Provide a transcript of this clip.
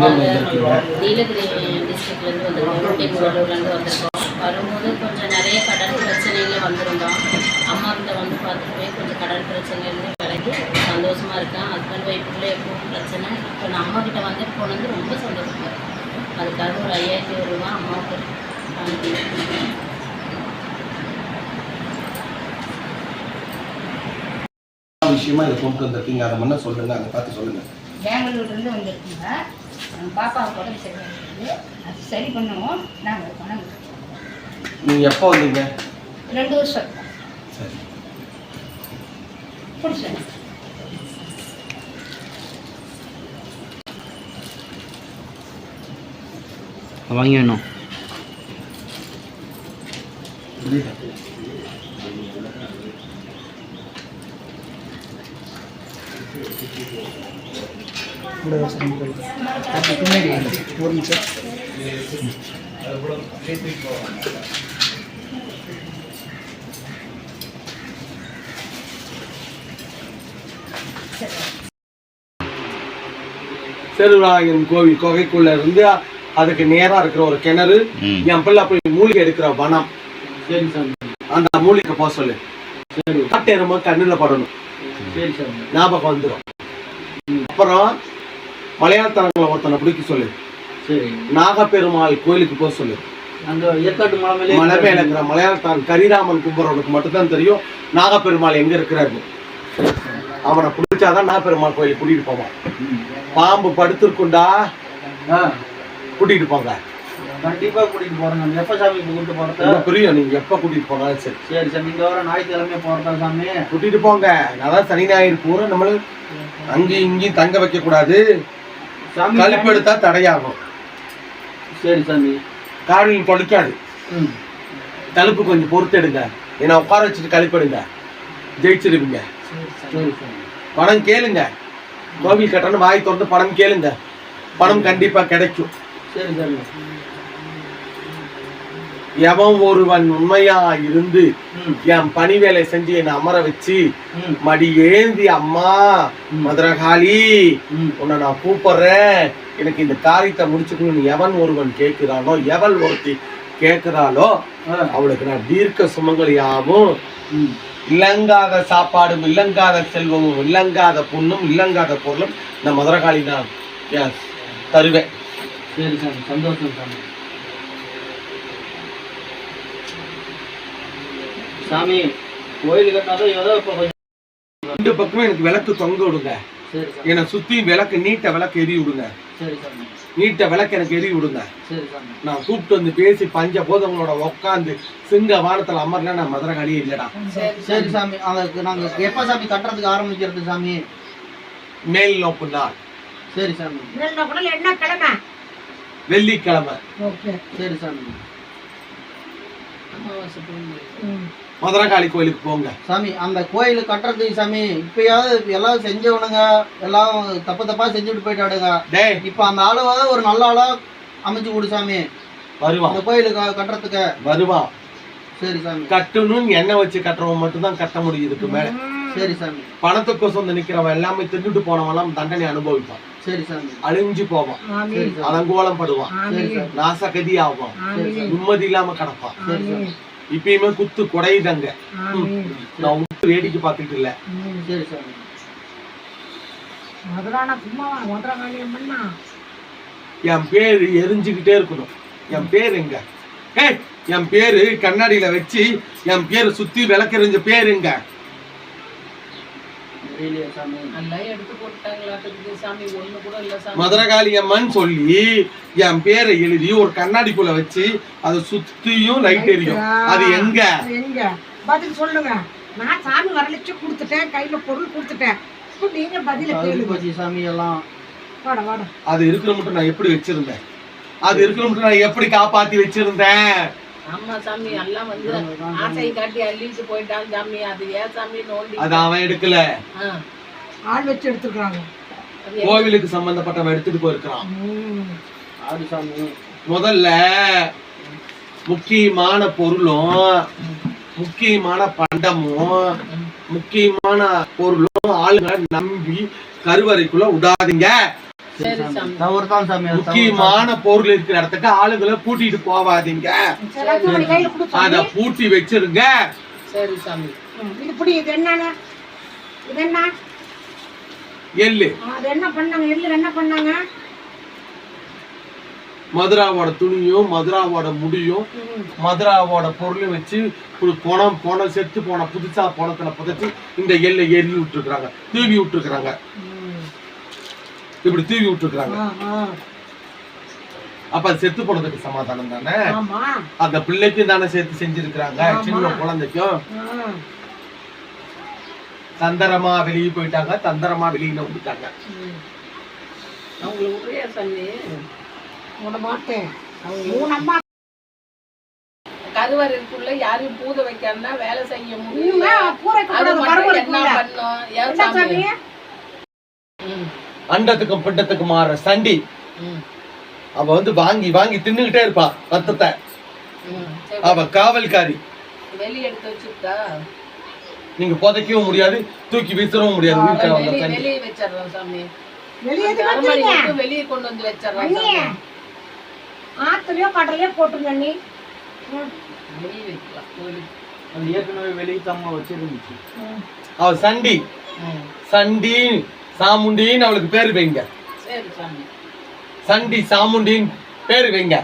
நீலகிரி டிஸ்ட்ரிக்ட்லேருந்து வந்திருக்கோம் ஊட்டி முகலூர்லேருந்து வந்திருக்கோம் வரும்போது கொஞ்சம் நிறைய கடன் பிரச்சனையில் வந்திருந்தோம் அம்மா கிட்ட வந்து பார்த்துட்டு போய் கொஞ்சம் கடன் பிரச்சனையிலேருந்து விலகி சந்தோஷமாக இருக்கேன் ஹஸ்பண்ட் ஒய்ஃபுக்குள்ளே எப்பவும் பிரச்சனை இப்போ நான் அம்மா கிட்ட வந்துட்டு போனது ரொம்ப சந்தோஷமாக இருக்கு அதுக்காக ஒரு ஐயாயிரத்தி ஒரு ரூபா அம்மாவுக்கு அனுப்பியிருக்கேன். விஷயமா இதை கொண்டு வந்திருக்கீங்க அதை முன்ன சொல்லுங்க அதை பார்த்து சொல்லுங்க பெங்களூர்லேருந்து வந்திருக்கீங்க நம்ம பாப்பாவுக்கு உடம்பு சரியாக இருக்குது அது சரி பண்ணுவோம். நாங்கள் பணம் கொடுத்தோம். நீங்க எப்போ வந்தீங்க? ரெண்டு வருஷம். சரி. பிடிச்சேன் வேணும் சேருராயன் கோவில் குகைக்குள்ள இருந்து அதுக்கு நேரா இருக்கிற ஒரு கிணறு ம். என் பிள்ளை போய் மூலிகை எடுக்கிற வனம் அந்த மூலிகை போக சொல்லு சரி காட்டேரமா கண்ணுல படணும் சரி ஞாபகம் வந்துடும் அப்புறம் மலையாளத்தனங்களை ஒருத்தனை பிடிக்க சொல்லு. சரி. நாகப்பெருமாள் கோயிலுக்கு போக சொல்லு. அந்த ஏற்காட்டு மலை மேலே மலை மேல. இருக்கிற மலையாளத்தான் கரிராமன் கும்புறவனுக்கு மட்டும்தான் தெரியும். நாகப்பெருமாள் எங்க இருக்கிறாரு? அவனை பிடிச்சாதான் நாகப்பெருமாள் கோயிலுக்கு கூட்டிட்டு போவான். பாம்பு படுத்திருக்குண்டா? கூட்டிட்டு போங்க. கண்டிப்பா கூட்டிட்டு போறேன் எப்ப சாமி கூட்டிட்டு போறதா? புரியும். நீங்க எப்ப கூட்டிட்டு போனாலும் சரி. சரி சாமி இந்த வாரம் ஞாயிற்றுக்கிழமை போறதா சாமி? கூட்டிட்டு போங்க. அதான் சனி ஞாயிறு பூரா நம்மள அங்கேயும் இங்கேயும் தங்க வைக்க கூடாது சாமி கழிப்பு எடுத்தா தடையாகும். சரி சாமி. காரில் கொடுக்காது ம். தழுப்பு கொஞ்சம் பொறுத்தெடுங்க. ஏன்னா உட்கார வச்சுட்டு கழிப்படுங்க ஜெயிச்சிருவீங்க. சரி சாமி. பணம் கேளுங்க. கோவில் கட்டணும் வாய் திறந்து பணம் கேளுங்க. பணம் கண்டிப்பா கிடைக்கும். சரி சாமி. எவன் ஒருவன் உண்மையா இருந்து என் பணி வேலை செஞ்சு என்னை அமர வச்சு மடி ஏந்தி அம்மா மதுரகாளி உன்னை நான் கூப்பிடுறேன். எனக்கு இந்த காரியத்தை முடிச்சுக்கணும்னு எவன் ஒருவன் கேட்கிறானோ எவள் ஒருத்தி கேட்கிறாளோ. அவளுக்கு நான் தீர்க்க சுமங்கலியாகவும் இல்லங்காத சாப்பாடும் இல்லங்காத செல்வமும் இல்லங்காத புண்ணும் இல்லங்காத பொருளும் இந்த மதுரகாளி நான் தருவேன். சரி சாமி சந்தோஷம் சாமி. சாமி கோயில் கட்டினாதான் ஏதோ இப்போ கொஞ்சம் ரெண்டு பக்கமும் எனக்கு விளக்கு தொங்க விடுங்க. என்னை சுத்தி விளக்கு நீட்ட விளக்கு எரி விடுங்க. நீட்ட விளக்கு எனக்கு எரி விடுங்க. சரி சாமி. நான் கூப்பிட்டு வந்து பேசி பஞ்ச போதவங்களோட உட்காந்து சிங்க வானத்துல அமரல நான் மதுரகாளியே இல்லடா. சரி சாமி. அதுக்கு நாங்க எப்ப சாமி கட்டுறதுக்கு ஆரம்பிக்கிறது சாமி? மேல் நோக்கு நாள். சரி சாமி. என்ன கிழமை? வெள்ளிக்கிழமை. ஓகே. சரி சாமி. அமாவாசை. மதுரகாளி கோயிலுக்கு போங்க. சாமி அந்த கோயில் கட்டுறதுக்கு சாமி இப்பயாவது எல்லாம் செஞ்சவனுங்க எல்லாம் தப்பு தப்பா செஞ்சுட்டு போயிட்டாடுங்க. டேய். இப்ப அந்த ஆளுவாத ஒரு நல்ல ஆளா அமைச்சு கொடு சாமி. வருவான் அந்த கோயிலுக்கு கட்டுறதுக்கு. வருவான் சரி சாமி. கட்டணும்னு எண்ணெய் வச்சு கட்டுறவன் மட்டும் தான் கட்ட முடியும் இதுக்கு மேல. சரி சாமி. பணத்துக்கோசம் வந்து நிக்கிறவன் எல்லாமே தின்னுட்டு போனவன் எல்லாம் தண்டனை அனுபவிப்பான். சரி சாமி. அழிஞ்சு போவான். அலங்கோலம் படுவான். நாசகதி ஆவான் நிம்மதி இல்லாம கிடப்பான். சரி சாமி. இப்பயுமே குத்து குடையுதங்க. நான் உத்து வேடிக்கை பார்த்துட்டு இல்ல. சரி மதுரானா சும்மா பண்ணா என் பேரு எரிஞ்சுக்கிட்டே இருக்கணும். என் பேர் எங்க ஏய் என் பேரு கண்ணாடியில வச்சு என் பேரு சுத்தி விளக்கெறிஞ்ச பேர் எங்க தெரியலையே சாமி எல்லாம் எடுத்து போட்டாங்களாட்டுக்குது சாமி ஒண்ணு கூட இல்ல சாமி மதுரகாளி அம்மன் சொல்லி என் பேரை எழுதி ஒரு கண்ணாடிக்குள்ள வச்சு அதை சுத்தியும் லைட் எரியும். அது எங்க? எங்க? பதில் சொல்லுங்க. நான் சாமி வரலிச்சு கொடுத்துட்டேன். கையில பொருள் கொடுத்துட்டேன். இப்போ நீங்க பதில கேளுங்க. சாமி எல்லாம். வாட வாட. அது இருக்கிற மட்டும் நான் எப்படி வச்சிருந்தேன்? அது இருக்கிற மட்டும் நான் எப்படி காப்பாத்தி வச்சிருந்தேன்? ஆமா சாமி எல்லாம் வந்து ஆசை காட்டி அள்ளிட்டு போயிட்டான் சாமி. அது ஏன் சாமி நோண்டி? அது அவன் எடுக்கல. ஆ, ஆள் வச்சு எடுத்துக்கிறாங்க அது ஏன் கோவிலுக்கு சம்பந்தப்பட்டவன் எடுத்துட்டு போயிருக்கிறான். முதல்ல முக்கியமான பொருளும் முக்கியமான பண்டமும் முக்கியமான பொருளும் ஆளுங்களை நம்பி கருவறைக்குள்ள விடாதீங்க முக்கியமான பொருள் இருக்கிற இடத்துக்கு ஆளுங்களை கூட்டிட்டு போவாதீங்க. அத பூட்டி வச்சிருங்க. சரி சாமி. ம், இது பிடி இது என்னங்க இது என்ன எள்ளு. ஆ, அது என்ன பண்ணாங்க? எள்ளு என்ன பண்ணாங்க? மதுராவோட துணியும் மதுராவோட முடியும். மதுராவோட பொருளையும் வச்சு ஒரு பணம் பணம் செத்து போன புதுசா பணத்துல புதைச்சு இந்த எல்லை எரி விட்டுருக்காங்க தூவி விட்டுருக்காங்க. இப்படி தூவி விட்டுருக்காங்க. அப்ப அது செத்து போனதுக்கு சமாதானம் தானே? ஆமா. அந்த பிள்ளைக்கும் தானே சேர்த்து செஞ்சிருக்கிறாங்க. சின்ன குழந்தைக்கும். தந்தரமா வெளியே போயிட்டாங்க தந்தரமா வெளியில வந்துட்டாங்க. அம்மா கருவறைக்குள்ள யாரையும் பூத வைக்காம வேலை செய்ய முடியல இனிமே பூரைக்கு அது கூடாது, மட்டும் என்ன கருவறைக்குள்ள. பண்ணும் ஏன் என்ன சாமி சாமி ம், அண்டத்துக்கும் பிண்டத்துக்கும் மாற சண்டி. ம், அவ வந்து வாங்கி வாங்கி தின்னுகிட்டே இருப்பா ரத்தத்தை. அவ காவல்காரி. வெளிய எடுத்து வச்சுட்டா நீங்க புதைக்கவும் முடியாது தூக்கி வீசவும் முடியாது வீட்டுல வந்த வெளிய கொண்டு வந்து சாமி. ஆத்துலயோ கடலையோ போட்டுருங்க நீ. அது ஏற்கனவே வெளியே தம்மா வச்சிருந்துச்சு. அவ சண்டி. ம். சண்டி. சாமுண்டின்னு அவளுக்கு பேர் வைங்க. சண்டி சாமுண்டின்னு பேர் வைங்க.